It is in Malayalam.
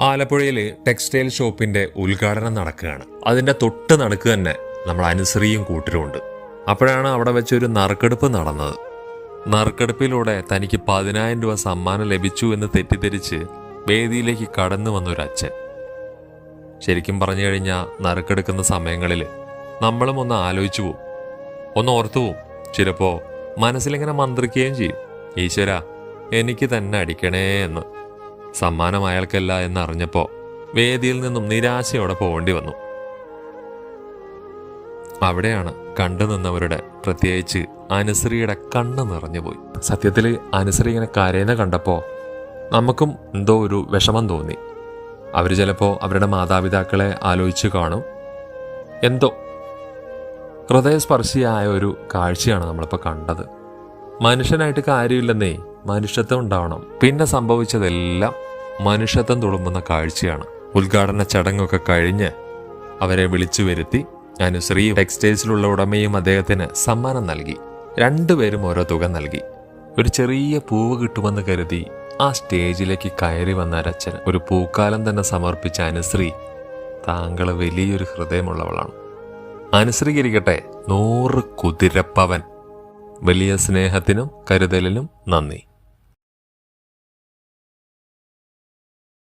ആലപ്പുഴയിൽ ടെക്സ്റ്റൈൽ ഷോപ്പിന്റെ ഉദ്ഘാടനം നടക്കുകയാണ്. അതിന്റെ തൊട്ട് നടക്കു തന്നെ നമ്മൾ അനുസരിയും കൂട്ടരുമുണ്ട് അപ്പോഴാണ് അവിടെ വെച്ചൊരു നറുക്കെടുപ്പ് നടന്നത്. നറുക്കെടുപ്പിലൂടെ തനിക്ക് പതിനായിരം രൂപ സമ്മാനം ലഭിച്ചു എന്ന് തെറ്റിദ്ധരിച്ച് വേദിയിലേക്ക് കടന്നു വന്ന ഒരു അച്ഛൻ. ശരിക്കും പറഞ്ഞു കഴിഞ്ഞാൽ നറുക്കെടുക്കുന്ന സമയങ്ങളിൽ നമ്മളും ഒന്ന് ആലോചിച്ചു പോവും. ഒന്ന് ഓർത്തു പോവും. ചിലപ്പോൾ മനസ്സിലിങ്ങനെ മന്ത്രിക്കുകയും ചെയ്യും. ഈശ്വര എനിക്ക് തന്നെ അടിക്കണേ എന്ന്. സമ്മാനം അയാൾക്കല്ല എന്നറിഞ്ഞപ്പോ വേദിയിൽ നിന്നും നിരാശയോടെ പോകേണ്ടി വന്നു. അവിടെയാണ് കണ്ടു നിന്നവരുടെ പ്രത്യേകിച്ച് അനുശ്രീയുടെ കണ്ണ് നിറഞ്ഞുപോയി സത്യത്തിൽ അനുശ്രീ ഇങ്ങനെ കരയുന്ന കണ്ടപ്പോൾ നമുക്കും എന്തോ ഒരു വിഷമം തോന്നി. അവർ ചിലപ്പോൾ അവരുടെ മാതാപിതാക്കളെ ആലോചിച്ച് കാണും. എന്തോ ഹൃദയസ്പർശിയായ ഒരു കാഴ്ചയാണ് നമ്മളിപ്പോൾ കണ്ടത്. മനുഷ്യനായിട്ട് കാര്യമില്ലെന്നേ മനുഷ്യത്വം ഉണ്ടാവണം. പിന്നെ സംഭവിച്ചതെല്ലാം മനുഷ്യത്വം തുളുമ്പുന്ന കാഴ്ചയാണ്. ഉദ്ഘാടന ചടങ്ങൊക്കെ കഴിഞ്ഞ് അവരെ വിളിച്ചു വരുത്തി അനുശ്രീ ടെക്സ്റ്റൈൽസിലുള്ള ഉടമയും അദ്ദേഹത്തിന് സമ്മാനം നൽകി. രണ്ടുപേരും ഓരോ തുക നൽകി. ഒരു ചെറിയ പൂവ് കിട്ടുമെന്ന് കരുതി ആ സ്റ്റേജിലേക്ക് കയറി വന്ന അരച്ചൻ ഒരു പൂക്കാലം തന്നെ സമർപ്പിച്ച അനുശ്രീ താങ്കൾ വലിയൊരു ഹൃദയമുള്ളവളാണ്. അനുശ്രീകരിക്കട്ടെ നൂറ് കുതിരപ്പവൻ. വലിയ സ്നേഹത്തിനും കരുതലിനും നന്ദി.